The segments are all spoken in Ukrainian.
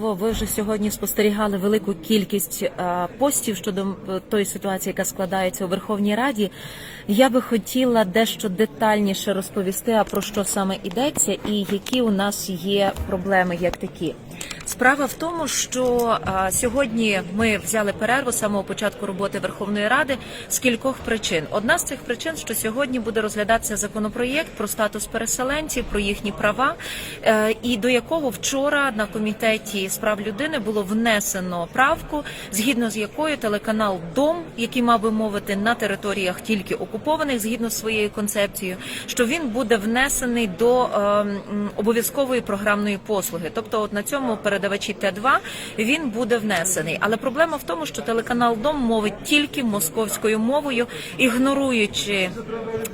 Ви вже сьогодні спостерігали велику кількість е, постів щодо е, тої ситуації, яка складається у Верховній Раді. Я би хотіла дещо детальніше розповісти, а про що саме йдеться, і які у нас є проблеми як такі. Справа в тому, що а, сьогодні ми взяли перерву з самого початку роботи Верховної Ради з кількох причин. Одна з цих причин, що сьогодні буде розглядатися законопроєкт про статус переселенців, про їхні права, е, і до якого вчора на комітеті з прав людини було внесено правку, згідно з якою телеканал Дом, який мав би мовити на територіях тільки окупованих, згідно з своєю концепцією, що він буде внесений до е, обов'язкової програмної послуги. Тобто, от на цьому передавачі Т2 він буде внесений. Але проблема в тому, що телеканал Дом мовить тільки московською мовою, ігноруючи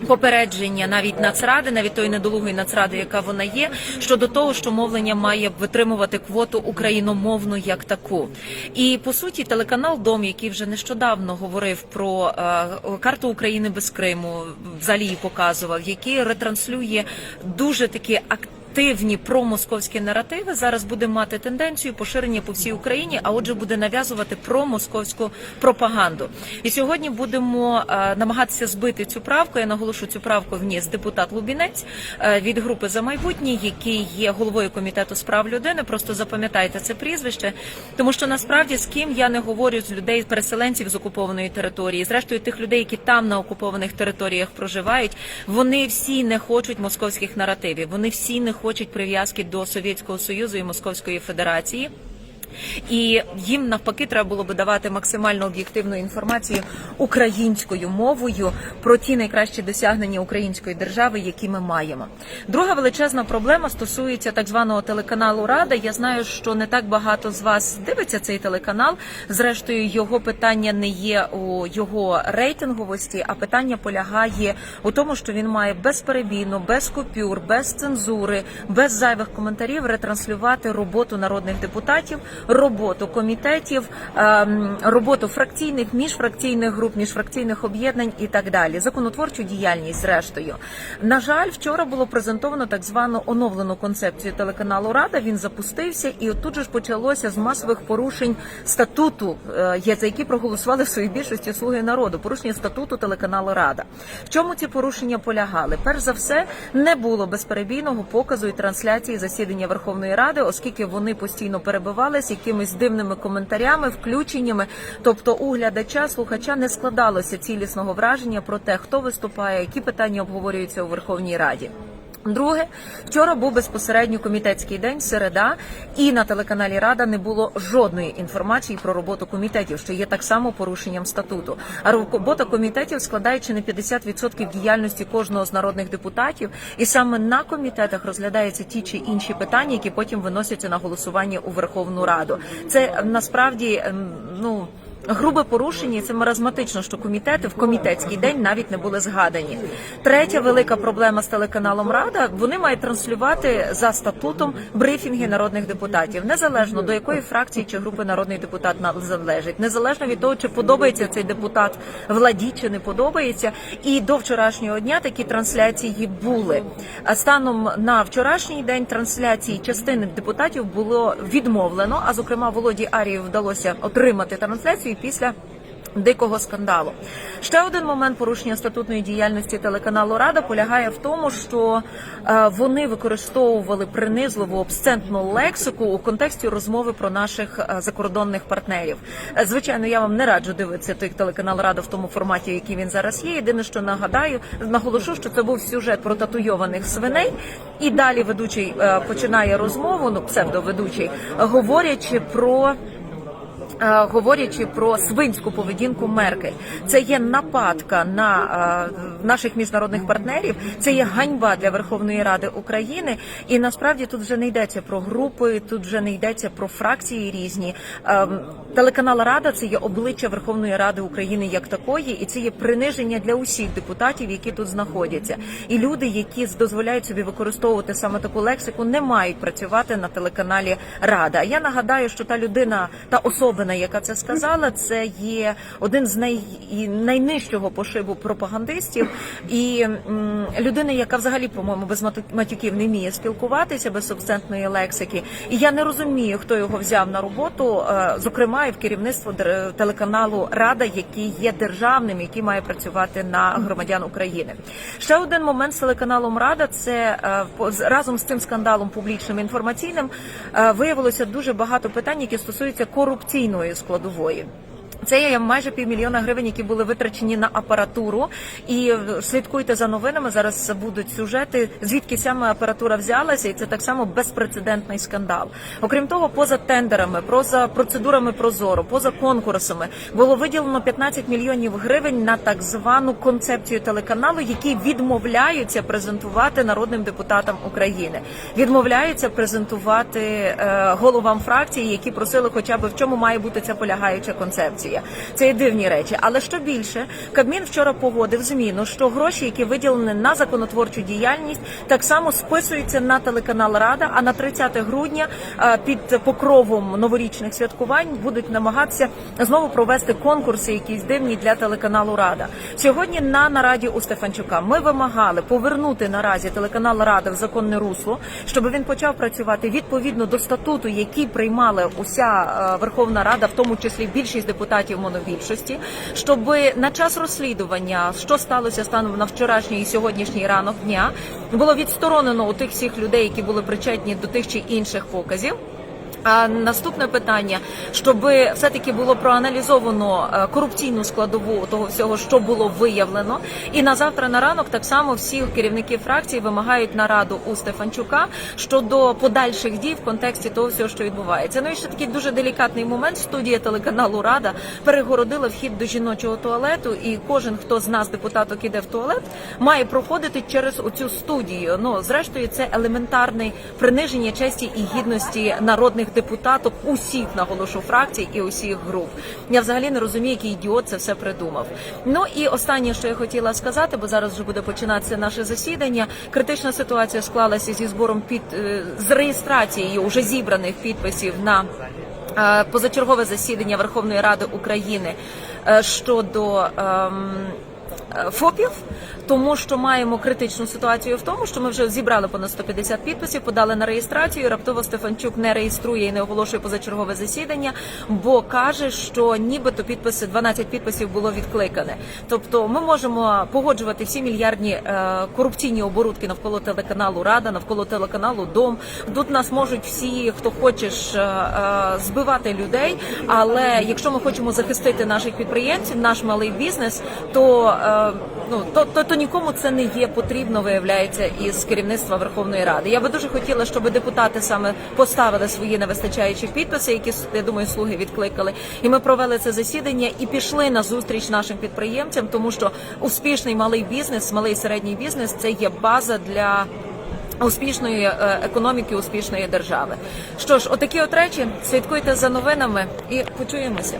попередження навіть нацради, навіть тої недолугої нацради, яка вона є, щодо того, що мовлення має витримувати квоту україномовну як таку. І по суті, телеканал Дом, який вже нещодавно говорив про е, карту України без Криму, взагалі її показував, який ретранслює дуже такі активні активні промосковські наративи зараз буде мати тенденцію поширення по всій Україні, а отже, буде нав'язувати промосковську пропаганду. І сьогодні будемо е, намагатися збити цю правку. Я наголошу цю правку вніс депутат Лубінець е, від групи за майбутнє, який є головою комітету з прав людини. Просто запам'ятайте це прізвище, тому що насправді з ким я не говорю з людей, переселенців з окупованої території, зрештою тих людей, які там на окупованих територіях проживають, вони всі не хочуть московських наративів. Вони всі не хочуть прив'язки до Совєтського Союзу і Московської Федерації. І їм навпаки треба було би давати максимально об'єктивну інформацію українською мовою про ті найкращі досягнення української держави, які ми маємо. Друга величезна проблема стосується так званого телеканалу Рада. Я знаю, що не так багато з вас дивиться цей телеканал. Зрештою, його питання не є у його рейтинговості, а питання полягає у тому, що він має безперебійно, без купюр, без цензури, без зайвих коментарів ретранслювати роботу народних депутатів роботу комітетів, ем, роботу фракційних, міжфракційних груп, міжфракційних об'єднань і так далі. Законотворчу діяльність, зрештою. На жаль, вчора було презентовано так звану оновлену концепцію телеканалу Рада. Він запустився, і от тут же ж почалося з масових порушень статуту, е, за які проголосували в своїй більшості слуги народу. Порушення статуту телеканалу Рада. В чому ці порушення полягали? Перш за все, не було безперебійного показу і трансляції засідання Верховної Ради, оскільки вони постійно перебивалися якимись дивними коментарями, включеннями. Тобто, у глядача, слухача не складалося цілісного враження про те, хто виступає, які питання обговорюються у Верховній Раді. Друге, вчора був безпосередньо комітетський день, середа, і на телеканалі Рада не було жодної інформації про роботу комітетів, що є так само порушенням статуту. А робота комітетів складає чи не 50% діяльності кожного з народних депутатів, і саме на комітетах розглядаються ті чи інші питання, які потім виносяться на голосування у Верховну Раду. Це насправді ем, ну. Грубе порушення і це маразматично, що комітети в комітетський день навіть не були згадані. Третя велика проблема з телеканалом Рада вони мають транслювати за статутом брифінги народних депутатів, незалежно до якої фракції чи групи народний депутат належить, незалежно від того, чи подобається цей депутат владі, чи не подобається. І до вчорашнього дня такі трансляції були. А станом на вчорашній день трансляції частини депутатів було відмовлено. А зокрема, Володі Арії вдалося отримати трансляцію після. Дикого скандалу ще один момент порушення статутної діяльності телеканалу Рада полягає в тому, що е, вони використовували принизливу обсцентну лексику у контексті розмови про наших е, закордонних партнерів. Е, звичайно, я вам не раджу дивитися той телеканал Рада в тому форматі, який він зараз є. Єдине, що нагадаю, наголошу, що це був сюжет про татуйованих свиней, і далі ведучий починає розмову, ну псевдоведучий, говорячи про. Е, говорячи про свинську поведінку Меркель, це є нападка на е, наших міжнародних партнерів. Це є ганьба для Верховної Ради України. І насправді тут вже не йдеться про групи, тут вже не йдеться про фракції різні. Е, Телеканал Рада це є обличчя Верховної Ради України як такої, і це є приниження для усіх депутатів, які тут знаходяться. І люди, які дозволяють собі використовувати саме таку лексику, не мають працювати на телеканалі Рада. Я нагадаю, що та людина, та особа. Особина, яка це сказала. Це є один з най... найнижчого пошибу пропагандистів і м, людина, яка взагалі, по-моєму, без матюків не вміє спілкуватися без субстантної лексики. І я не розумію, хто його взяв на роботу, е, зокрема і в керівництво телеканалу Рада, який є державним, який має працювати на громадян України. Ще один момент з телеканалом Рада це е, разом з цим скандалом публічним інформаційним е, виявилося дуже багато питань, які стосуються no escudo voia. Це є майже півмільйона гривень, які були витрачені на апаратуру. І слідкуйте за новинами. Зараз будуть сюжети, звідки саме апаратура взялася, і це так само безпрецедентний скандал. Окрім того, поза тендерами, поза процедурами прозоро, поза конкурсами було виділено 15 мільйонів гривень на так звану концепцію телеканалу, які відмовляються презентувати народним депутатам України. Відмовляються презентувати е, головам фракції, які просили, хоча б в чому має бути ця полягаюча концепція. Це є дивні речі. Але що більше, Кабмін вчора погодив зміну, що гроші, які виділені на законотворчу діяльність, так само списуються на телеканал Рада. А на 30 грудня е, під покровом новорічних святкувань будуть намагатися знову провести конкурси, якісь дивні для телеканалу Рада. Сьогодні на нараді у Стефанчука ми вимагали повернути наразі телеканал Рада в законне русло, щоб він почав працювати відповідно до статуту, який приймала уся е, Верховна Рада, в тому числі більшість депутатів монобільшості, щоб на час розслідування, що сталося станом на вчорашній і сьогоднішній ранок дня, було відсторонено у тих всіх людей, які були причетні до тих чи інших показів. А наступне питання, щоб все таки було проаналізовано е, корупційну складову того всього, що було виявлено, і на завтра на ранок так само всі керівники фракцій вимагають нараду у Стефанчука щодо подальших дій в контексті того всього, що відбувається. Ну і ще такий дуже делікатний момент. Студія телеканалу Рада перегородила вхід до жіночого туалету, і кожен, хто з нас, депутаток, іде в туалет, має проходити через оцю студію. Ну зрештою, це елементарне приниження честі і гідності народних депутаток усіх наголошу фракцій і усіх груп. Я взагалі не розумію, який ідіот це все придумав. Ну і останнє, що я хотіла сказати, бо зараз вже буде починатися наше засідання. Критична ситуація склалася зі збором під е, з реєстрацією вже зібраних підписів на е, позачергове засідання Верховної Ради України е, щодо. ем, ФОПів, тому що маємо критичну ситуацію в тому, що ми вже зібрали понад 150 підписів, подали на реєстрацію. Раптово Стефанчук не реєструє і не оголошує позачергове засідання, бо каже, що нібито підписи 12 підписів було відкликане. Тобто, ми можемо погоджувати всі мільярдні е, корупційні оборудки навколо телеканалу Рада, навколо телеканалу Дом. Тут нас можуть всі, хто хочеш, е, е, збивати людей. Але якщо ми хочемо захистити наших підприємців, наш малий бізнес, то е, ну то, то, нікому це не є потрібно, виявляється, із керівництва Верховної Ради. Я би дуже хотіла, щоб депутати саме поставили свої невистачаючі підписи, які я думаю, слуги відкликали. І ми провели це засідання і пішли на зустріч нашим підприємцям, тому що успішний малий бізнес, малий і середній бізнес це є база для. Успішної е, економіки, успішної держави. Що ж, отакі от речі. Слідкуйте за новинами і почуємося.